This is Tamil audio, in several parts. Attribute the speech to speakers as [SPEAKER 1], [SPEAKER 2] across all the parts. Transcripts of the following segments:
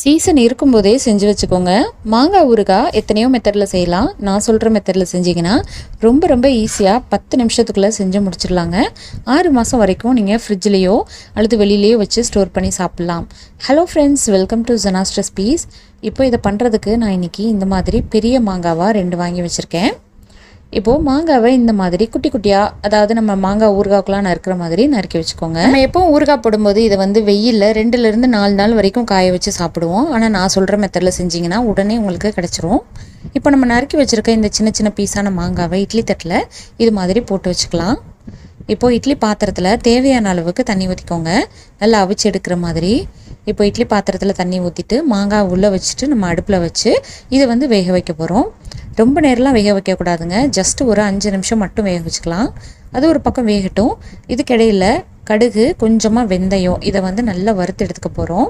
[SPEAKER 1] சீசன் இருக்கும்போதே செஞ்சு வச்சுக்கோங்க. மாங்காய் ஊறுகாய் எத்தனையோ மெத்தடில் செய்யலாம். நான் சொல்கிற மெத்தடில் செஞ்சீங்கன்னா ரொம்ப ரொம்ப ஈஸியாக பத்து நிமிஷத்துக்குள்ளே செஞ்சு முடிச்சிடலாங்க. ஆறு மாதம் வரைக்கும் நீங்கள் ஃப்ரிட்ஜ்லேயோ அல்லது வெளியிலேயோ வச்சு ஸ்டோர் பண்ணி சாப்பிட்லாம். Hello friends welcome to Jana's recipes இப்போ இதை பண்ணுறதுக்கு நான் இன்றைக்கி இந்த மாதிரி பெரிய மாங்காவாக ரெண்டு வாங்கி வச்சுருக்கேன். இப்போது மாங்காவை இந்த மாதிரி குட்டி குட்டியாக அதாவது நம்ம மாங்காய் ஊறுகாய்க்குலாம் நறுக்கிற மாதிரி நறுக்கி வச்சுக்கோங்க. நம்ம எப்போ ஊறுகாய் போடும்போது இதை வந்து வெயிலில் ரெண்டுலேருந்து நாலு நாள் வரைக்கும் காய வச்சு சாப்பிடுவோம். ஆனால் நான் சொல்கிற மெத்தடில் செஞ்சிங்கன்னா உடனே உங்களுக்கு கிடச்சிரும். இப்போ நம்ம நறுக்கி வச்சுருக்க இந்த சின்ன சின்ன பீஸான மாங்காவை இட்லி தட்டில் இது மாதிரி போட்டு வச்சுக்கலாம். இப்போது இட்லி பாத்திரத்தில் தேவையான அளவுக்கு தண்ணி ஊற்றிக்கோங்க நல்லா அவிச்சு எடுக்கிற மாதிரி. இப்போ இட்லி பாத்திரத்தில் தண்ணி ஊற்றிட்டு மாங்காய் உள்ளே வச்சுட்டு நம்ம அடுப்பில் வச்சு இதை வந்து வேக வைக்க போகிறோம் ரொம்ப நேரம்லாம் வேக வைக்கக்கூடாதுங்க ஜஸ்ட் ஒரு அஞ்சு நிமிஷம் மட்டும் வேக வச்சுக்கலாம். அது ஒரு பக்கம் வேகட்டும். இதுக்கிடையில் கடுகு கொஞ்சமாக வெந்தயம் இதை வந்து நல்லா வறுத்து எடுத்துக்க போகிறோம்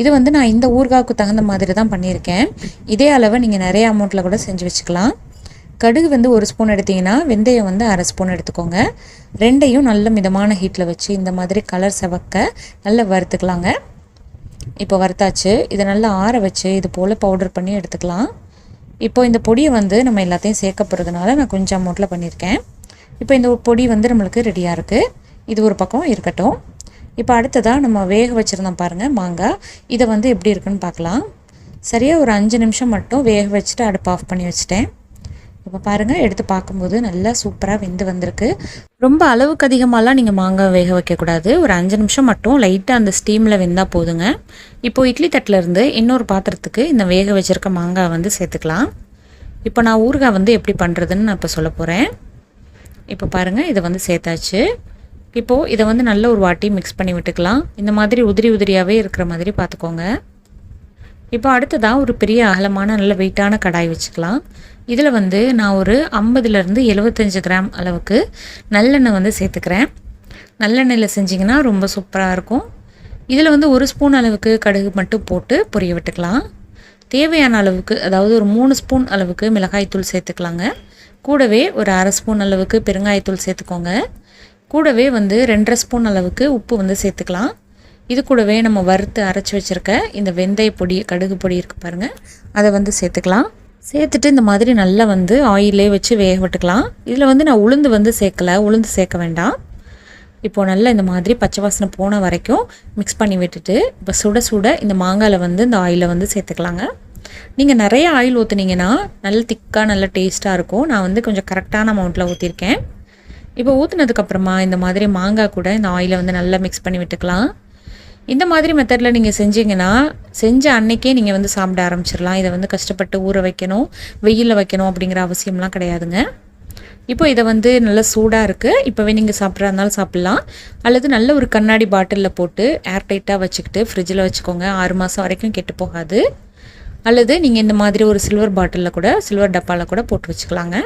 [SPEAKER 1] இது வந்து நான் இந்த ஊறுகாய்க்கு தகுந்த மாதிரி தான் பண்ணியிருக்கேன். இதே அளவை நீங்கள் நிறைய அமௌண்ட்டில் கூட செஞ்சு வச்சுக்கலாம். கடுகு வந்து ஒரு ஸ்பூன் எடுத்திங்கன்னா வெந்தயம் வந்து அரை ஸ்பூன் எடுத்துக்கோங்க. ரெண்டையும் நல்ல மிதமான ஹீட்டில் வச்சு இந்த மாதிரி கலர் செவக்க நல்லா வறுத்துக்கலாங்க. இப்போ வறுத்தாச்சு. இதை நல்லா ஆற வச்சு இது போல் பவுடர் பண்ணி எடுத்துக்கலாம். இப்போ இந்த பொடியை வந்து நம்ம எல்லாத்தையும் சேர்க்க போகிறதுனால நான் கொஞ்சம் அமௌண்ட்டில் பண்ணியிருக்கேன். இப்போ இந்த பொடி வந்து நம்மளுக்கு ரெடியாக இருக்குது இது ஒரு பக்கம் இருக்கட்டும். இப்போ அடுத்ததாக நம்ம வேக வச்சுருந்தோம் பாருங்கள் மாங்காய். இதை வந்து எப்படி இருக்குன்னு பார்க்கலாம். சரியாக ஒரு அஞ்சு நிமிஷம் மட்டும் வேக வச்சுட்டு அடுப்பு ஆஃப் பண்ணி வச்சுட்டேன். இப்போ பாருங்கள் எடுத்து பார்க்கும்போது நல்லா சூப்பராக வெந்து வந்திருக்கு. ரொம்ப அளவுக்கு அதிகமாகலாம் நீங்கள் மாங்காய் வேக வைக்கக்கூடாது. ஒரு அஞ்சு நிமிஷம் மட்டும் லைட்டாக அந்த ஸ்டீமில் வெந்தால் போதுங்க. இப்போது இட்லி தட்டில் இருந்து இன்னொரு பாத்திரத்துக்கு இந்த வேக வச்சுருக்க மாங்காய் வந்து சேர்த்துக்கலாம். இப்போ நான் ஊறுகாய் வந்து எப்படி பண்ணுறதுன்னு நான் இப்போ சொல்ல போகிறேன் இப்போ பாருங்கள் இதை வந்து சேர்த்தாச்சு. இப்போது இதை வந்து நல்ல ஒரு வாட்டி மிக்ஸ் பண்ணி விட்டுக்கலாம். இந்த மாதிரி உதிரி உதிரியாகவே இருக்கிற மாதிரி பார்த்துக்கோங்க. இப்போ அடுத்ததாக ஒரு பெரிய அகலமான நல்ல வெயிட்டான கடாய் வச்சுக்கலாம். இதில் வந்து நான் ஒரு ஐம்பதுலேருந்து எழுபத்தஞ்சு கிராம் அளவுக்கு நல்லெண்ணெய் வந்து சேர்த்துக்கிறேன். நல்லெண்ணெயில் செஞ்சிங்கன்னா ரொம்ப சூப்பராக இருக்கும். இதில் வந்து ஒரு ஸ்பூன் அளவுக்கு கடுகு மட்டும் போட்டு பொரிய விட்டுக்கலாம். தேவையான அளவுக்கு அதாவது ஒரு மூணு ஸ்பூன் அளவுக்கு மிளகாய்த்தூள் சேர்த்துக்கலாங்க. கூடவே ஒரு அரை ஸ்பூன் அளவுக்கு பெருங்காயத்தூள் சேர்த்துக்கோங்க. கூடவே வந்து ரெண்டரை ஸ்பூன் அளவுக்கு உப்பு வந்து சேர்த்துக்கலாம். இது கூடவே நம்ம வறுத்து அரைச்சி வச்சுருக்க இந்த வெந்தய பொடி கடுகு பொடி இருக்குது பாருங்கள் அதை வந்து சேர்த்துக்கலாம். சேர்த்துட்டு இந்த மாதிரி நல்லா வந்து ஆயிலே வச்சு வேக விட்டுக்கலாம். இதில் வந்து நான் உளுந்து வந்து சேர்க்கலை. உளுந்து சேர்க்க வேண்டாம். இப்போது நல்லா இந்த மாதிரி பச்சை வாசனை போன வரைக்கும் மிக்ஸ் பண்ணி விட்டுட்டு இப்போ சுட சுட இந்த மாங்காயில் வந்து இந்த ஆயிலை வந்து சேர்த்துக்கலாங்க. நீங்கள் நிறைய ஆயில் ஊற்றுனீங்கன்னா நல்ல திக்காக நல்ல டேஸ்ட்டாக இருக்கும். நான் வந்து கொஞ்சம் கரெக்டான அமௌண்ட்டில் ஊற்றிருக்கேன் இப்போ ஊற்றுனதுக்கப்புறமா இந்த மாதிரி மாங்காய் கூட இந்த ஆயிலை வந்து நல்லா மிக்ஸ் பண்ணி விட்டுக்கலாம். இந்த மாதிரி மெத்தடில் நீங்கள் செஞ்சீங்கன்னா செஞ்ச அன்னைக்கே நீங்கள் வந்து சாப்பிட ஆரம்பிச்சிடலாம். இதை வந்து கஷ்டப்பட்டு ஊற வைக்கணும் வெயிலில் வைக்கணும் அப்படிங்கிற அவசியம்லாம் கிடையாதுங்க. இப்போ இதை வந்து நல்லா சூடாக இருக்குது இப்போவே நீங்கள் சாப்பிட்றா இருந்தாலும் சாப்பிட்லாம். அல்லது நல்ல ஒரு கண்ணாடி பாட்டிலில் போட்டு ஏர்டைட்டாக வச்சுக்கிட்டு ஃப்ரிட்ஜில் வச்சுக்கோங்க. ஆறு மாதம் வரைக்கும் கெட்டு போகாது. அல்லது நீங்கள் இந்த மாதிரி ஒரு சில்வர் பாட்டிலில் கூட சில்வர் டப்பாவில் கூட போட்டு வச்சுக்கலாங்க.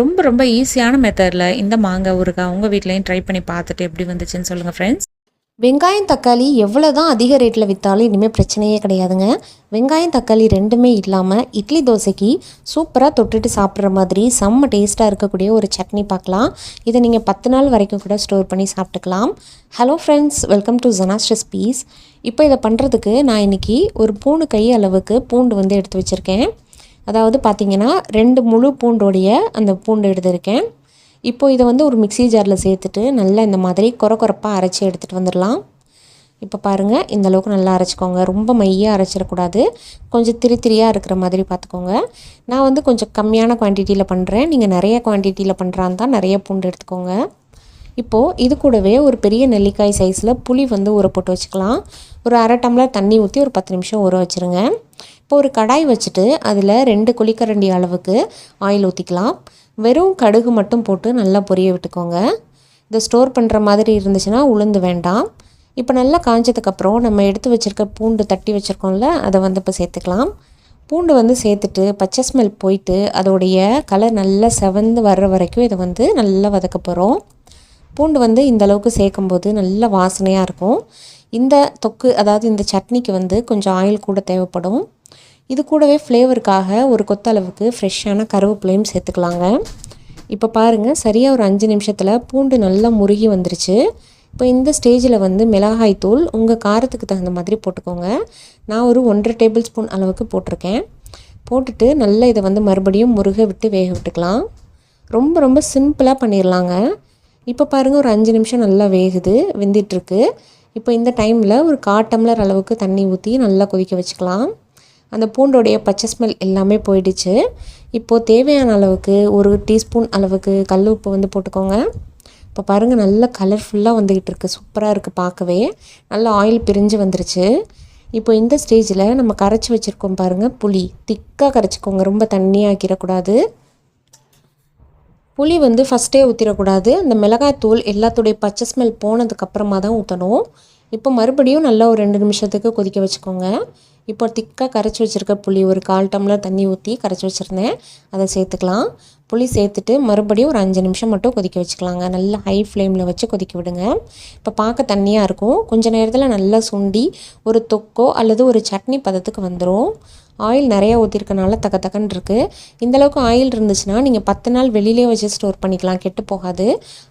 [SPEAKER 1] ரொம்ப ரொம்ப ஈஸியான மெத்தடில் இந்த மாங்காய் ஊறுகாய் உங்கள் வீட்லேயும் ட்ரை பண்ணி பார்த்துட்டு எப்படி வந்துச்சுன்னு சொல்லுங்கள் ஃப்ரெண்ட்ஸ்
[SPEAKER 2] வெங்காயம் தக்காளி எவ்வளோ தான் அதிக ரேட்டில் விற்றாலும் இனிமேல் பிரச்சனையே கிடையாதுங்க. வெங்காயம் தக்காளி ரெண்டுமே இல்லாமல் இட்லி தோசைக்கு சூப்பராக தொட்டுட்டு சாப்பிட்ற மாதிரி செம்ம டேஸ்ட்டாக இருக்கக்கூடிய ஒரு சட்னி பார்க்கலாம். இதை நீங்கள் பத்து நாள் வரைக்கும் கூட ஸ்டோர் பண்ணி சாப்பிட்டுக்கலாம். Hello friends welcome to Jana's recipes இப்போ இதை பண்ணுறதுக்கு நான் இன்றைக்கி ஒரு பூண்டு கை அளவுக்கு பூண்டு வந்து எடுத்து வச்சுருக்கேன். அதாவது பார்த்திங்கன்னா ரெண்டு முழு பூண்டோடைய அந்த பூண்டு எடுத்திருக்கேன். இப்போ இதை வந்து ஒரு மிக்ஸி ஜாரில் சேர்த்துட்டு நல்லா இந்த மாதிரி கொர கொரப்பாக அரைச்சி எடுத்துகிட்டு வந்துடலாம். இப்போ பாருங்கள் இந்த அளவுக்கு நல்லா அரைச்சிக்கோங்க. ரொம்ப மையாக அரைச்சிடக்கூடாது. கொஞ்சம் திரி திரியாக இருக்கிற மாதிரி பார்த்துக்கோங்க. நான் வந்து கொஞ்சம் கம்மியான குவான்டிட்டியில் பண்ணுறேன் நீங்கள் நிறைய குவான்டிட்டியில் பண்ணுறான்னு தான் நிறைய பூண்டு எடுத்துக்கோங்க. இப்போது இது கூடவே ஒரு பெரிய நெல்லிக்காய் சைஸில் புளி வந்து ஊற போட்டு வச்சுக்கலாம். ஒரு அரை டம்ளர் தண்ணி ஊற்றி ஒரு பத்து நிமிஷம் ஊற வச்சுருங்க. இப்போ ஒரு கடாய் வச்சுட்டு அதில் ரெண்டு குழிக்கரண்டி அளவுக்கு ஆயில் ஊற்றிக்கலாம் வெறும் கடுகு மட்டும் போட்டு நல்லா பொரிய விட்டுக்கோங்க. இதை ஸ்டோர் பண்ணுற மாதிரி இருந்துச்சுன்னா உளுந்து வேண்டாம். இப்போ நல்லா காஞ்சதுக்கப்புறம் நம்ம எடுத்து வச்சுருக்க பூண்டு தட்டி வச்சுருக்கோம்ல அதை வந்து இப்போ சேர்த்துக்கலாம். பூண்டு வந்து சேர்த்துட்டு பச்சை ஸ்மெல் போயிட்டு அதோடைய கலர் நல்லா செவந்து வர்ற வரைக்கும் இதை வந்து நல்லா வதக்க போகிறோம் பூண்டு வந்து இந்த அளவுக்கு சேர்க்கும்போது நல்ல வாசனையாக இருக்கும். இந்த தொக்கு அதாவது இந்த சட்னிக்கு வந்து கொஞ்சம் ஆயில் கூட தேவைப்படும். இது கூடவே ஃப்ளேவருக்காக ஒரு கொத்தளவுக்கு ஃப்ரெஷ்ஷான கருவேப்பிலையும் சேர்த்துக்கலாங்க. இப்போ பாருங்கள் சரியாக ஒரு அஞ்சு நிமிஷத்தில் பூண்டு நல்லா முருகி வந்துருச்சு. இப்போ இந்த ஸ்டேஜில் வந்து மிளகாய் தூள் உங்கள் காரத்துக்கு தகுந்த மாதிரி போட்டுக்கோங்க. நான் ஒரு ஒன்றரை டேபிள் ஸ்பூன் அளவுக்கு போட்டிருக்கேன். போட்டுட்டு நல்லா இதை வந்து மறுபடியும் முருக விட்டு வேக விட்டுக்கலாம். ரொம்ப ரொம்ப சிம்பிளாக பண்ணிடலாங்க இப்போ பாருங்கள் ஒரு அஞ்சு நிமிஷம் நல்லா வேகுது வெந்திட்டுருக்கு. இப்போ இந்த டைமில் ஒரு கா டம்ளர் அளவுக்கு தண்ணி ஊற்றி நல்லா கொதிக்க வச்சுக்கலாம். அந்த பூண்டோடைய பச்சை ஸ்மெல் எல்லாமே போயிடுச்சு. இப்போது தேவையான அளவுக்கு ஒரு டீஸ்பூன் அளவுக்கு கல் உப்பு வந்து போட்டுக்கோங்க. இப்போ பாருங்கள் நல்ல கலர்ஃபுல்லாக வந்துக்கிட்டு இருக்குது சூப்பராக இருக்குது பார்க்கவே. நல்லா ஆயில் பிரிஞ்சு வந்துருச்சு. இப்போ இந்த ஸ்டேஜில் நம்ம கரைச்சி வச்சுருக்கோம் பாருங்கள் புளி. திக்காக கரைச்சிக்கோங்க. ரொம்ப தண்ணியாக ஆக்கிடக்கூடாது. புளி வந்து ஃபஸ்ட்டே ஊற்றிடக்கூடாது அந்த மிளகாய் தூள் எல்லாத்துடைய பச்சை ஸ்மெல் போனதுக்கப்புறமா தான் ஊற்றணும் இப்போ மறுபடியும் நல்லா ஒரு ரெண்டு நிமிஷத்துக்கு கொதிக்க வச்சுக்கோங்க. இப்போ திக்காக கரைச்சி வச்சுருக்க புளி ஒரு கால் டம்ளர் தண்ணி ஊற்றி கரைச்சி வச்சுருந்தேன். அதை சேர்த்துக்கலாம். புளி சேர்த்துட்டு மறுபடியும் ஒரு அஞ்சு நிமிஷம் மட்டும் கொதிக்க வச்சுக்கலாங்க. நல்லா ஹை ஃப்ளேமில் வச்சு கொதிக்க விடுங்க. இப்போ பார்க்க தண்ணியாக இருக்கும். கொஞ்ச நேரத்தில் நல்லா சுண்டி ஒரு தொக்கோ அல்லது ஒரு சட்னி பதத்துக்கு வந்துடும் ஆயில் நிறையா ஊற்றிருக்கனால தக்க தக்கன்னு இருக்குது இந்தளவுக்கு ஆயில் இருந்துச்சுன்னா நீங்கள் பத்து நாள் வெளியிலே வச்சு ஸ்டோர் பண்ணிக்கலாம். கெட்டு போகாது.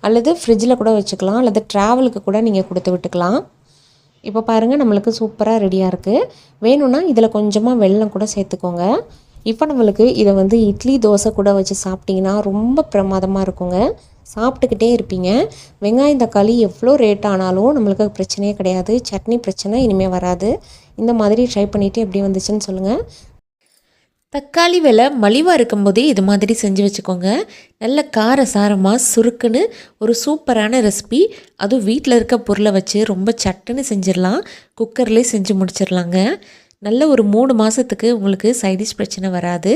[SPEAKER 2] அல்லது ஃப்ரிட்ஜில் கூட வச்சுக்கலாம். அல்லது ட்ராவலுக்கு கூட நீங்கள் கொடுத்து விட்டுக்கலாம். இப்போ பாருங்கள் நம்மளுக்கு சூப்பராக ரெடியாக இருக்குது வேணும்னா இதில் கொஞ்சமாக வெல்லம் கூட சேர்த்துக்கோங்க. இப்போ நம்மளுக்கு இதை வந்து இட்லி தோசை கூட வச்சு சாப்பிட்டிங்கன்னா ரொம்ப பிரமாதமாக இருக்குங்க. சாப்பிட்டுக்கிட்டே இருப்பீங்க. வெங்காயம் தக்காளி எவ்வளோ ரேட் ஆனாலும் நம்மளுக்கு பிரச்சனையே கிடையாது. சட்னி பிரச்சனை இனிமேல் வராது. இந்த மாதிரி ட்ரை பண்ணிவிட்டு எப்படி வந்துச்சுன்னு சொல்லுங்கள்
[SPEAKER 3] தக்காளி விலை மலிவாக இருக்கும்போதே இது மாதிரி செஞ்சு வச்சுக்கோங்க. நல்ல கார சாரமாக சுருக்குன்னு ஒரு சூப்பரான ரெசிபி. அதுவும் வீட்டில் இருக்க பொருளை வச்சு ரொம்ப சட்டுன்னு செஞ்சிடலாம். குக்கர்லேயே செஞ்சு முடிச்சிடலாங்க. நல்ல ஒரு மூணு மாதத்துக்கு உங்களுக்கு சைடிஷ் பிரச்சனை வராது.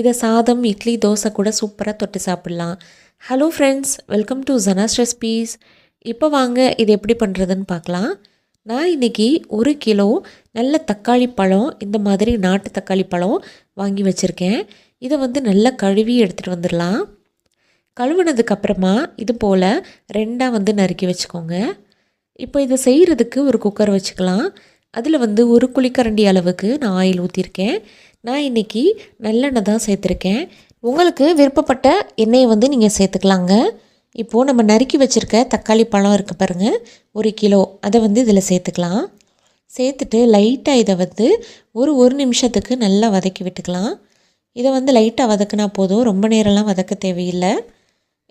[SPEAKER 3] இதை சாதம் இட்லி தோசை கூட சூப்பராக தொட்டு சாப்பிட்லாம். Hello friends welcome to Jana's recipes இப்போ வாங்க இது எப்படி பண்ணுறதுன்னு பார்க்கலாம். நான் இன்றைக்கி ஒரு கிலோ நல்ல தக்காளி பழம் இந்த மாதிரி நாட்டு தக்காளி பழம் வாங்கி வச்சுருக்கேன். இதை வந்து நல்லா கழுவி எடுத்துகிட்டு வந்துடலாம். கழுவுனதுக்கப்புறமா இது போல் ரெண்டாக வந்து நறுக்கி வச்சுக்கோங்க. இப்போ இதை செய்கிறதுக்கு ஒரு குக்கர் வச்சுக்கலாம். அதில் வந்து ஒரு குழிக்கரண்டி அளவுக்கு நான் ஆயில் ஊற்றிருக்கேன் நான் இன்றைக்கி நல்லெண்ணெய் தான் சேர்த்துருக்கேன். உங்களுக்கு விருப்பப்பட்ட எண்ணெயை வந்து நீங்கள் சேர்த்துக்கலாங்க. இப்போது நம்ம நறுக்கி வச்சுருக்க தக்காளி பழம் இருக்குது பாருங்கள் ஒரு கிலோ. அதை வந்து இதில் சேர்த்துக்கலாம். சேர்த்துட்டு லைட்டாக இதை வந்து ஒரு ஒரு நிமிஷத்துக்கு நல்லா வதக்கி விட்டுக்கலாம். இதை வந்து லைட்டாக வதக்குனா போதும். ரொம்ப நேரம்லாம் வதக்க தேவையில்லை.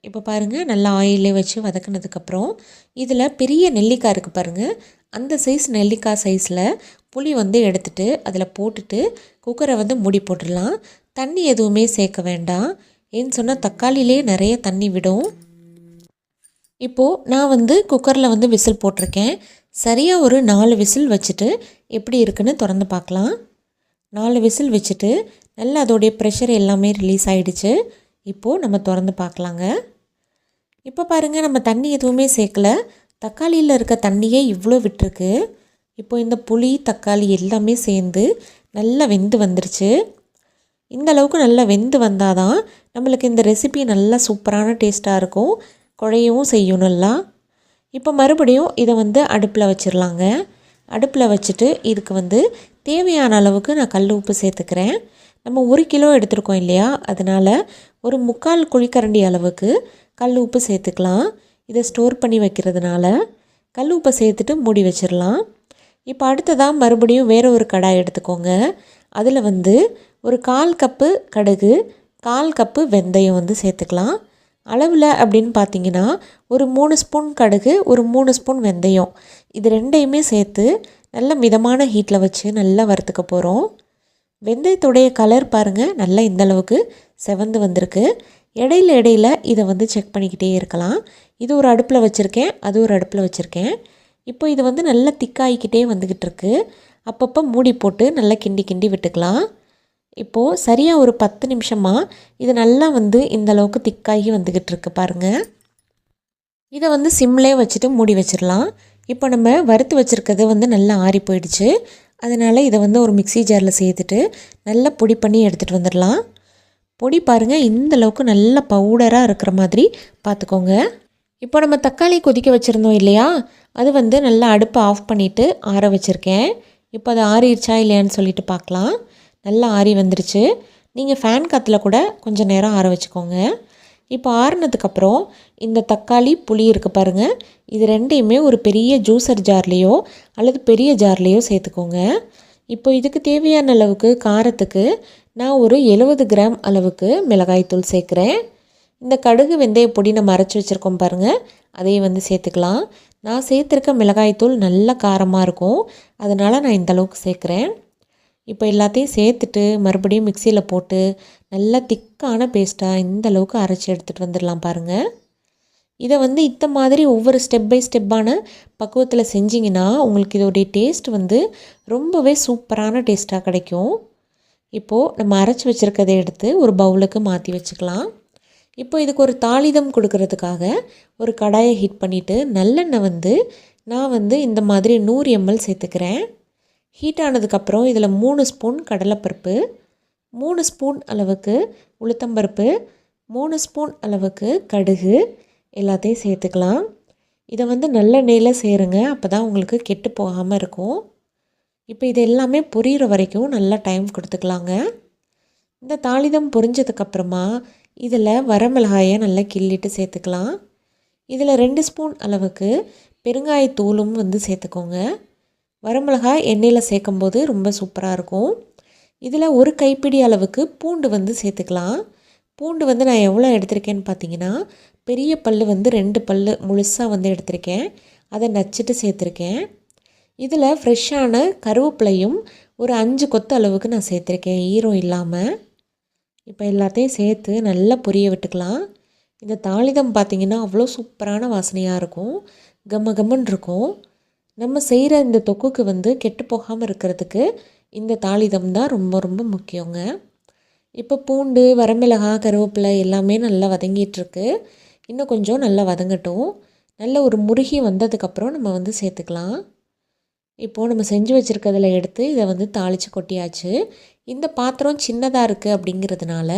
[SPEAKER 3] இப்போ பாருங்கள் நல்லா ஆயிலே வச்சு வதக்குனதுக்கப்புறம் இதில் பெரிய நெல்லிக்காய் இருக்குது பாருங்கள் அந்த சைஸ் நெல்லிக்காய் சைஸில் புளி வந்து எடுத்துட்டு அதில் போட்டுட்டு குக்கரை வந்து மூடி போட்டுடலாம். தண்ணி எதுவுமே சேர்க்க வேண்டாம். ஏன்னு சொன்னால் தக்காளிலே நிறைய தண்ணி விடும். இப்போது நான் வந்து குக்கரில் வந்து விசில் போட்டிருக்கேன். சரியாக ஒரு நாலு விசில் வச்சுட்டு எப்படி இருக்குன்னு திறந்து பார்க்கலாம். நாலு விசில் வச்சுட்டு நல்லா அதோடைய ப்ரெஷர் எல்லாமே ரிலீஸ் ஆகிடுச்சு இப்போது நம்ம திறந்து பார்க்கலாங்க. இப்போ பாருங்கள் நம்ம தண்ணி எதுவுமே சேர்க்கல. தக்காளியில் இருக்க தண்ணியே இவ்வளோ விட்டுருக்கு. இப்போ இந்த புளி தக்காளி எல்லாமே சேர்ந்து நல்லா வெந்து வந்துருச்சு. இந்த அளவுக்கு நல்லா வெந்து வந்தால் தான் நம்மளுக்கு இந்த ரெசிபி நல்லா சூப்பரான டேஸ்ட்டாக இருக்கும். குழையவும் செய்யும் நல்லா. இப்போ மறுபடியும் இதை வந்து அடுப்பில் வச்சிடலாங்க அடுப்பில் வச்சுட்டு இதுக்கு வந்து தேவையான அளவுக்கு நான் கல் உப்பு சேர்த்துக்கிறேன். நம்ம ஒரு கிலோ எடுத்துருக்கோம் இல்லையா? அதனால் ஒரு முக்கால் குழிக்கரண்டி அளவுக்கு கல் உப்பு சேர்த்துக்கலாம். இதை ஸ்டோர் பண்ணி வைக்கிறதுனால கல் உப்பை சேர்த்துட்டு மூடி வச்சிடலாம் இப்போ அடுத்ததாக மறுபடியும் வேறு ஒரு கடாய் எடுத்துக்கோங்க. அதில் வந்து ஒரு கால் கப்பு கடுகு கால் கப்பு வெந்தயம் வந்து சேர்த்துக்கலாம். அளவில் அப்படின்னு பார்த்தீங்கன்னா ஒரு மூணு ஸ்பூன் கடுகு ஒரு மூணு ஸ்பூன் வெந்தயம். இது ரெண்டையுமே சேர்த்து நல்ல மிதமான ஹீட்டில் வச்சு நல்லா வறுத்துக்க போகிறோம் வெந்தயத்துடைய கலர் பாருங்கள் நல்லா இந்த அளவுக்கு செவந்து வந்திருக்கு. இடையில இடையில இதை வந்து செக் பண்ணிக்கிட்டே இருக்கலாம். இது ஒரு அடுப்பில் வச்சுருக்கேன் அது ஒரு அடுப்பில் வச்சுருக்கேன். இப்போ இது வந்து நல்லா திக்காயிக்கிட்டே வந்துக்கிட்டு இருக்கு. அப்பப்போ மூடி போட்டு நல்லா கிண்டி கிண்டி விட்டுக்கலாம். இப்போது சரியாக ஒரு பத்து நிமிஷமாக இது நல்லா வந்து இந்த அளவுக்கு திக்காகி வந்துக்கிட்டு இருக்கு பாருங்கள் இதை வந்து சிம்லே வச்சுட்டு மூடி வச்சிடலாம். இப்போ நம்ம வறுத்து வச்சுருக்கிறது வந்து நல்லா ஆறி போயிடுச்சு. அதனால் இதை வந்து ஒரு மிக்ஸி ஜாரில் சேர்த்துட்டு நல்லா பொடி பண்ணி எடுத்துகிட்டு வந்துடலாம். பொடி பாருங்கள் இந்த அளவுக்கு நல்ல பவுடராக இருக்கிற மாதிரி பார்த்துக்கோங்க இப்போ நம்ம தக்காளி கொதிக்க வச்சுருந்தோம் இல்லையா? அது வந்து நல்லா அடுப்பை ஆஃப் பண்ணிவிட்டு ஆற வச்சுருக்கேன். இப்போ அது ஆறிடுச்சா இல்லையான்னு சொல்லிட்டு பார்க்கலாம் நல்லா ஆறி வந்துருச்சு. நீங்கள் ஃபேன் காற்றுல கூட கொஞ்சம் நேரம் ஆற வச்சுக்கோங்க. இப்போ ஆறுனதுக்கப்புறம் இந்த தக்காளி புளி இருக்குது பாருங்கள் இது ரெண்டையுமே ஒரு பெரிய ஜூஸர் ஜார்லேயோ அல்லது பெரிய ஜார்லேயோ சேர்த்துக்கோங்க. இப்போ இதுக்கு தேவையான அளவுக்கு காரத்துக்கு நான் ஒரு எழுபது கிராம் அளவுக்கு மிளகாய்த்தூள் சேர்க்குறேன். இந்த கடுகு வெந்தய பொடி நம்ம அரைச்சி வச்சுருக்கோம் பாருங்கள் அதையும் வந்து சேர்த்துக்கலாம். நான் சேர்த்துருக்க மிளகாய்த்தூள் நல்ல காரமாக இருக்கும். அதனால் நான் இந்த அளவுக்கு சேர்க்குறேன். இப்போ எல்லாத்தையும் சேர்த்துட்டு மறுபடியும் மிக்சியில் போட்டு நல்லா திக்கான பேஸ்ட்டாக இந்த அளவுக்கு அரைச்சி எடுத்துகிட்டு வந்துடலாம் பாருங்கள் இதை வந்து இந்த மாதிரி ஒவ்வொரு ஸ்டெப் பை ஸ்டெப்பான பக்குவத்தில் செஞ்சிங்கன்னா உங்களுக்கு இதோடைய டேஸ்ட் வந்து ரொம்பவே சூப்பரான டேஸ்ட்டாக கிடைக்கும். இப்போது நம்ம அரைச்சி வச்சுருக்கதை எடுத்து ஒரு பவுலுக்கு மாற்றி வச்சுக்கலாம். இப்போ இதுக்கு ஒரு தாளிதம் கொடுக்கறதுக்காக ஒரு கடாயை ஹீட் பண்ணிவிட்டு நல்லெண்ணெய் வந்து நான் வந்து இந்த மாதிரி நூறு எம்எல் சேர்த்துக்கிறேன். ஹீட் ஆனதுக்கப்புறம் இதில் மூணு ஸ்பூன் கடலைப்பருப்பு மூணு ஸ்பூன் அளவுக்கு உளுத்தம்பருப்பு மூணு ஸ்பூன் அளவுக்கு கடுகு எல்லாத்தையும் சேர்த்துக்கலாம். இதை வந்து நல்ல நெய்யில் சேருங்க அப்போ தான் உங்களுக்கு கெட்டு போகாமல் இருக்கும். இப்போ இது எல்லாமே பொரியிற வரைக்கும் நல்லா டைம் கொடுத்துக்கலாங்க. இந்த தாளிதம் பொரிஞ்சதுக்கப்புறமா இதில் வரமிளகாயை நல்லா கிள்ளிட்டு சேர்த்துக்கலாம். இதில் ரெண்டு ஸ்பூன் அளவுக்கு பெருங்காயத்தூளும் வந்து சேர்த்துக்கோங்க. வரமிளகாய் எண்ணெயில் சேர்க்கும்போது ரொம்ப சூப்பராக இருக்கும். இதில் ஒரு கைப்பிடி அளவுக்கு பூண்டு வந்து சேர்த்துக்கலாம். பூண்டு வந்து நான் எவ்வளோ எடுத்திருக்கேன்னு பார்த்தீங்கன்னா பெரிய பல் வந்து ரெண்டு பல் முழுசாக வந்து எடுத்திருக்கேன். அதை நச்சுட்டு சேர்த்துருக்கேன். இதில் ஃப்ரெஷ்ஷான கருவேப்பிலையும் ஒரு அஞ்சு கொத்து அளவுக்கு நான் சேர்த்துருக்கேன் ஈரம் இல்லாமல் இப்போ எல்லாத்தையும் சேர்த்து நல்லா பொரிய விட்டுக்கலாம். இந்த தாளிதம் பார்த்திங்கன்னா அவ்வளோ சூப்பரான வாசனையாக இருக்கும். கம்ம கம்மன் இருக்கும். நம்ம செய்கிற இந்த தொக்குக்கு வந்து கெட்டு போகாமல் இருக்கிறதுக்கு இந்த தாளிதம் தான் ரொம்ப ரொம்ப முக்கியங்க. இப்போ பூண்டு வரமிளகா கருவேப்பிலை எல்லாமே நல்லா வதங்கிட்டுருக்கு இன்னும் கொஞ்சம் நல்லா வதங்கட்டும். நல்ல ஒரு முருகி வந்ததுக்கப்புறம் நம்ம வந்து சேர்த்துக்கலாம். இப்போது நம்ம செஞ்சு வச்சுருக்கிறதுல எடுத்து இதை வந்து தாளித்து கொட்டியாச்சு. இந்த பாத்திரம் சின்னதாக இருக்குது அப்படிங்கிறதுனால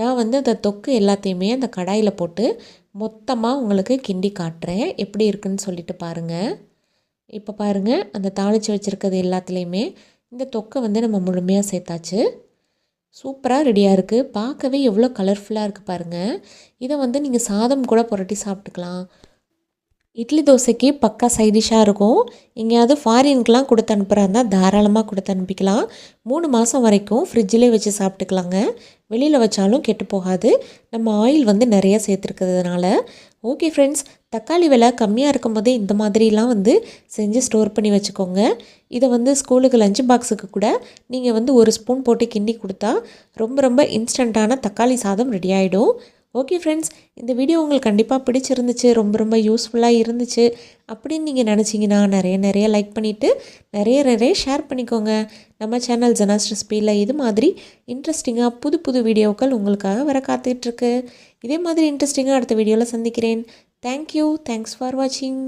[SPEAKER 3] நான் வந்து அந்த தொக்கு எல்லாத்தையுமே அந்த கடாயில் போட்டு மொத்தமாக உங்களுக்கு கிண்டி காட்டுறேன். எப்படி இருக்குன்னு சொல்லிட்டு பாருங்கள் இப்போ பாருங்கள் அந்த தாளித்து வச்சுருக்கிறது எல்லாத்துலேயுமே இந்த தொக்கை வந்து நம்ம முழுமையாக சேர்த்தாச்சு. சூப்பராக ரெடியாக இருக்குது பார்க்கவே எவ்வளோ கலர்ஃபுல்லாக இருக்குது பாருங்கள் இதை வந்து நீங்கள் சாதம் கூட புரட்டி சாப்பிட்டுக்கலாம். இட்லி தோசைக்கு பக்கா சைடிஷாக இருக்கும். எங்கேயாவது ஃபாரினுக்கெலாம் கொடுத்து அனுப்புகிறா இருந்தால் தாராளமாக கொடுத்து அனுப்பிக்கலாம். மூணு மாதம் வரைக்கும் ஃப்ரிட்ஜிலே வச்சு சாப்பிட்டுக்கலாங்க. வெளியில் வச்சாலும் கெட்டு போகாது. நம்ம ஆயில் வந்து நிறைய சேர்த்துருக்கிறதுனால ஓகே ஃப்ரெண்ட்ஸ் தக்காளி விலை கம்மியாக இருக்கும்போதே இந்த மாதிரிலாம் வந்து செஞ்சு ஸ்டோர் பண்ணி வச்சுக்கோங்க. இதை வந்து ஸ்கூலுக்கு லஞ்ச் பாக்ஸுக்கு கூட நீங்கள் வந்து ஒரு ஸ்பூன் போட்டு கிண்டி கொடுத்தா ரொம்ப ரொம்ப இன்ஸ்டண்ட்டான தக்காளி சாதம் ரெடி ஆகிடும் ஓகே ஃப்ரெண்ட்ஸ் இந்த வீடியோ உங்களுக்கு கண்டிப்பாக பிடிச்சிருந்துச்சு ரொம்ப ரொம்ப யூஸ்ஃபுல்லாக இருந்துச்சு. அப்படின்னு நீங்கள் நினச்சிங்கன்னா நிறைய நிறைய லைக் பண்ணிவிட்டு நிறைய நிறைய ஷேர் பண்ணிக்கோங்க. நம்ம சேனல் ஜனாஸ் ஸ்பீடில் இது மாதிரி இன்ட்ரெஸ்டிங்காக புது புது வீடியோக்கள் உங்களுக்காக வர காத்துட்ருக்கு இதே மாதிரி இன்ட்ரெஸ்டிங்காக அடுத்த வீடியோவில் சந்திக்கிறேன். தேங்க்யூ தேங்க்ஸ் ஃபார் வாட்சிங்